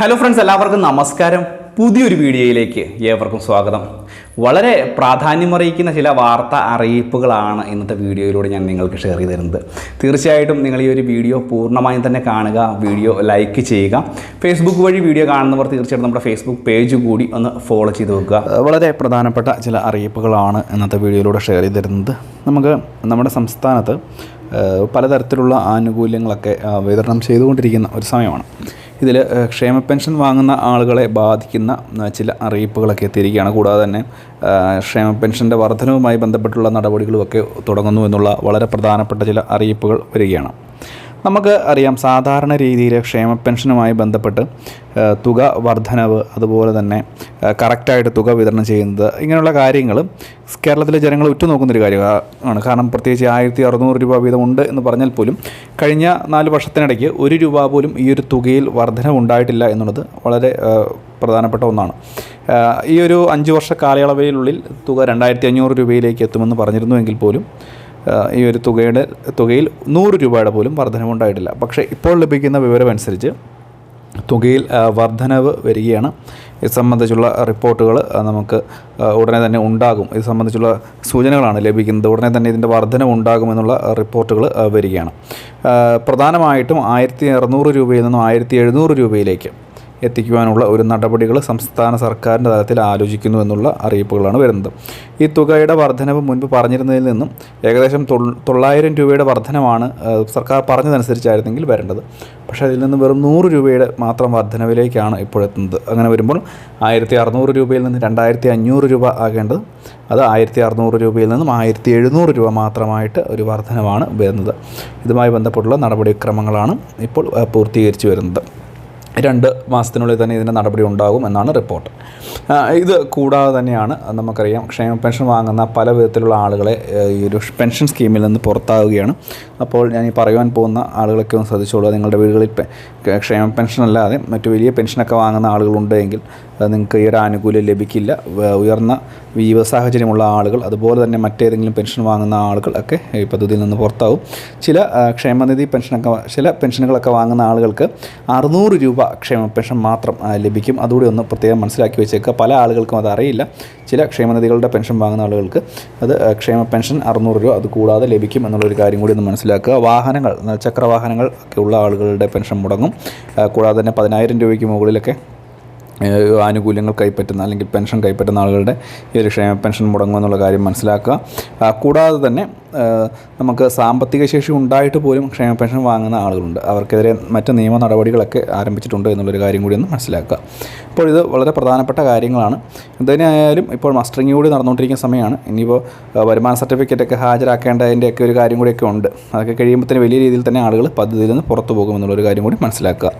Hello friends എല്ലാവർക്കും നമസ്കാരം. പുതിയൊരു വീഡിയോയിലേക്ക് ഏവർക്കും സ്വാഗതം. വളരെ പ്രാധാന്യമറിയിക്കുന്ന ചില വാർത്ത അറിയിപ്പുകളാണ് ഇന്നത്തെ വീഡിയോയിലൂടെ ഞാൻ നിങ്ങൾക്ക് ഷെയർ ചെയ്ത് തരുന്നത്. തീർച്ചയായിട്ടും നിങ്ങൾ ഈ ഒരു വീഡിയോ പൂർണമായും തന്നെ കാണുക വീഡിയോ ലൈക്ക് ചെയ്യുക. ഫേസ്ബുക്ക് വഴി വീഡിയോ കാണുന്നവർ തീർച്ചയായിട്ടും നമ്മുടെ ഫേസ്ബുക്ക് പേജ് കൂടി ഒന്ന് ഫോളോ ചെയ്ത് വെക്കുക. വളരെ പ്രധാനപ്പെട്ട ചില അറിയിപ്പുകളാണ് ഇന്നത്തെ വീഡിയോയിലൂടെ ഷെയർ ചെയ്ത് തരുന്നത്. നമുക്ക് നമ്മുടെ സംസ്ഥാനത്ത് പലതരത്തിലുള്ള ആനുകൂല്യങ്ങളൊക്കെ വിതരണം ചെയ്തുകൊണ്ടിരിക്കുന്ന ഒരു സമയമാണ്. ഇതിൽ ക്ഷേമ പെൻഷൻ വാങ്ങുന്ന ആളുകളെ ബാധിക്കുന്ന ചില അറിയിപ്പുകളൊക്കെ എത്തിയിരിക്കുകയാണ്. കൂടാതെ തന്നെ ക്ഷേമ പെൻഷന്റെ വർധനവുമായി ബന്ധപ്പെട്ടുള്ള നടപടികളുമൊക്കെ തുടങ്ങുന്നു എന്നുള്ള വളരെ പ്രധാനപ്പെട്ട ചില അറിയിപ്പുകൾ വരികയാണ്. നമുക്ക് അറിയാം സാധാരണ രീതിയിൽ ക്ഷേമ പെൻഷനുമായി ബന്ധപ്പെട്ട് തുക വർധനവ് അതുപോലെ തന്നെ കറക്റ്റായിട്ട് തുക വിതരണം ചെയ്യുന്നത് ഇങ്ങനെയുള്ള കാര്യങ്ങൾ കേരളത്തിലെ ജനങ്ങൾ ഉറ്റുനോക്കുന്നൊരു കാര്യമാണ്. കാരണം പ്രത്യേകിച്ച് ആയിരത്തി അറുന്നൂറ് രൂപ വീതം ഉണ്ട് എന്ന് പറഞ്ഞാൽ പോലും കഴിഞ്ഞ നാല് വർഷത്തിനിടയ്ക്ക് ഒരു രൂപ പോലും ഈ ഒരു തുകയിൽ വർധനവ് ഉണ്ടായിട്ടില്ല എന്നുള്ളത് വളരെ പ്രധാനപ്പെട്ട ഒന്നാണ്. ഈ ഒരു അഞ്ച് വർഷ കാലയളവിനുള്ളിൽ തുക രണ്ടായിരത്തി അഞ്ഞൂറ് രൂപയിലേക്ക് എത്തുമെന്ന് പറഞ്ഞിരുന്നുവെങ്കിൽ പോലും ഈ ഒരു തുകയുടെ തുകയിൽ നൂറ് രൂപയുടെ പോലും വർധനവുണ്ടായിട്ടില്ല. പക്ഷേ ഇപ്പോൾ ലഭിക്കുന്ന വിവരമനുസരിച്ച് തുകയിൽ വർധനവ് വരികയാണ്. ഇത് സംബന്ധിച്ചുള്ള റിപ്പോർട്ടുകൾ നമുക്ക് ഉടനെ തന്നെ ഉണ്ടാകും. ഇത് സംബന്ധിച്ചുള്ള സൂചനകളാണ് ലഭിക്കുന്നത്. ഉടനെ തന്നെ ഇതിന്റെ വർധനവ് ഉണ്ടാകുമെന്നുള്ള റിപ്പോർട്ടുകൾ വരികയാണ്. പ്രധാനമായിട്ടും ആയിരത്തി അറുന്നൂറ് രൂപയിൽ നിന്നും ആയിരത്തി എഴുന്നൂറ് രൂപയിലേക്ക് എത്തിക്കുവാനുള്ള ഒരു നടപടികൾ സംസ്ഥാന സർക്കാരിന്റെ തലത്തിൽ ആലോചിക്കുന്നു എന്നുള്ള അറിയിപ്പുകളാണ് വരുന്നത്. ഈ തുകയുടെ വർധനവ് മുൻപ് പറഞ്ഞിരുന്നതിൽ നിന്നും ഏകദേശം തൊള്ളായിരം രൂപയുടെ വർധനമാണ് സർക്കാർ പറഞ്ഞതനുസരിച്ചായിരുന്നെങ്കിൽ വരേണ്ടത്. പക്ഷേ അതിൽ നിന്ന് വെറും നൂറ് രൂപയുടെ മാത്രം വർധനവിലേക്കാണ് ഇപ്പോഴെത്തുന്നത്. അങ്ങനെ വരുമ്പോൾ ആയിരത്തി അറുന്നൂറ് രൂപയിൽ നിന്ന് രണ്ടായിരത്തി അഞ്ഞൂറ് രൂപ ആകേണ്ടത് അത് ആയിരത്തി അറുന്നൂറ് രൂപയിൽ നിന്നും ആയിരത്തി എഴുന്നൂറ് രൂപ മാത്രമായിട്ട് ഒരു വർധനമാണ് വരുന്നത്. ഇതുമായി ബന്ധപ്പെട്ടുള്ള നടപടിക്രമങ്ങളാണ് ഇപ്പോൾ പൂർത്തീകരിച്ചു വരുന്നത്. രണ്ട് മാസത്തിനുള്ളിൽ തന്നെ ഇതിന്റെ നടപടി ഉണ്ടാകും എന്നാണ് റിപ്പോർട്ട് ഇത് കൂടാതെ തന്നെയാണ് നമുക്കറിയാം ക്ഷേമ പെൻഷൻ വാങ്ങുന്ന പല വിധത്തിലുള്ള ആളുകളെ ഈ ഒരു പെൻഷൻ സ്കീമിൽ നിന്ന് പുറത്താവുകയാണ്. അപ്പോൾ ഞാൻ ഈ പറയുവാൻ പോകുന്ന ആളുകളൊക്കെ ഒന്ന് ശ്രദ്ധിച്ചോളൂ. നിങ്ങളുടെ വീടുകളിൽ ക്ഷേമ പെൻഷൻ അല്ലാതെ മറ്റു വലിയ പെൻഷനൊക്കെ വാങ്ങുന്ന ആളുകളുണ്ടെങ്കിൽ നിങ്ങൾക്ക് ഈ ഒരു ആനുകൂല്യം ലഭിക്കില്ല. ഉയർന്ന വിവ സാഹചര്യമുള്ള ആളുകൾ അതുപോലെ തന്നെ മറ്റേതെങ്കിലും പെൻഷൻ വാങ്ങുന്ന ആളുകൾ ഒക്കെ ഈ പദ്ധതിയിൽ നിന്ന് പുറത്താവും. ചില ക്ഷേമനിധി പെൻഷനൊക്കെ ചില പെൻഷനുകളൊക്കെ വാങ്ങുന്ന ആളുകൾക്ക് അറുന്നൂറ് രൂപ ക്ഷേമ പെൻഷൻ മാത്രം ലഭിക്കും. അതുകൂടി ഒന്ന് പ്രത്യേകം മനസ്സിലാക്കി വെച്ചേക്കുക. പല ആളുകൾക്കും അത് അറിയില്ല. ചില ക്ഷേമനിധികളുടെ പെൻഷൻ വാങ്ങുന്ന ആളുകൾക്ക് അത് ക്ഷേമ പെൻഷൻ അറുന്നൂറ് രൂപ അത് കൂടാതെ ലഭിക്കും എന്നുള്ളൊരു കാര്യം കൂടി ഒന്ന് മനസ്സിലാക്കുക. വാഹനങ്ങൾ ചക്രവാഹനങ്ങൾ ഒക്കെ ഉള്ള ആളുകളുടെ പെൻഷൻ മുടങ്ങും. കൂടാതെ തന്നെ പതിനായിരം രൂപയ്ക്ക് മുകളിലൊക്കെ ആനുകൂല്യങ്ങൾ കൈപ്പറ്റുന്ന അല്ലെങ്കിൽ പെൻഷൻ കൈപ്പറ്റുന്ന ആളുകളുടെ ഈ ഒരു ക്ഷേമ പെൻഷൻ മുടങ്ങുമെന്നുള്ള കാര്യം മനസ്സിലാക്കുക. കൂടാതെ തന്നെ നമുക്ക് സാമ്പത്തിക ശേഷി ഉണ്ടായിട്ട് പോലും ക്ഷേമ പെൻഷൻ വാങ്ങുന്ന ആളുകളുണ്ട്. അവർക്കെതിരെ മറ്റ് നിയമ നടപടികളൊക്കെ ആരംഭിച്ചിട്ടുണ്ട് എന്നുള്ളൊരു കാര്യം കൂടി ഒന്ന് മനസ്സിലാക്കുക. അപ്പോൾ ഇത് വളരെ പ്രധാനപ്പെട്ട കാര്യങ്ങളാണ്. എന്തായാലും ഇപ്പോൾ മസ്റ്ററിങ് കൂടി നടന്നുകൊണ്ടിരിക്കുന്ന സമയമാണ്. ഇനിയിപ്പോൾ വരുമാന സർട്ടിഫിക്കറ്റൊക്കെ ഹാജരാക്കേണ്ടതിന്റെയൊക്കെ ഒരു കാര്യം കൂടിയൊക്കെ ഉണ്ട്. അതൊക്കെ കഴിയുമ്പോൾ തന്നെ വലിയ രീതിയിൽ തന്നെ ആളുകൾ പദ്ധതിയിൽ നിന്ന് പുറത്തു പോകുമെന്നുള്ളൊരു കാര്യം കൂടി മനസ്സിലാക്കുക.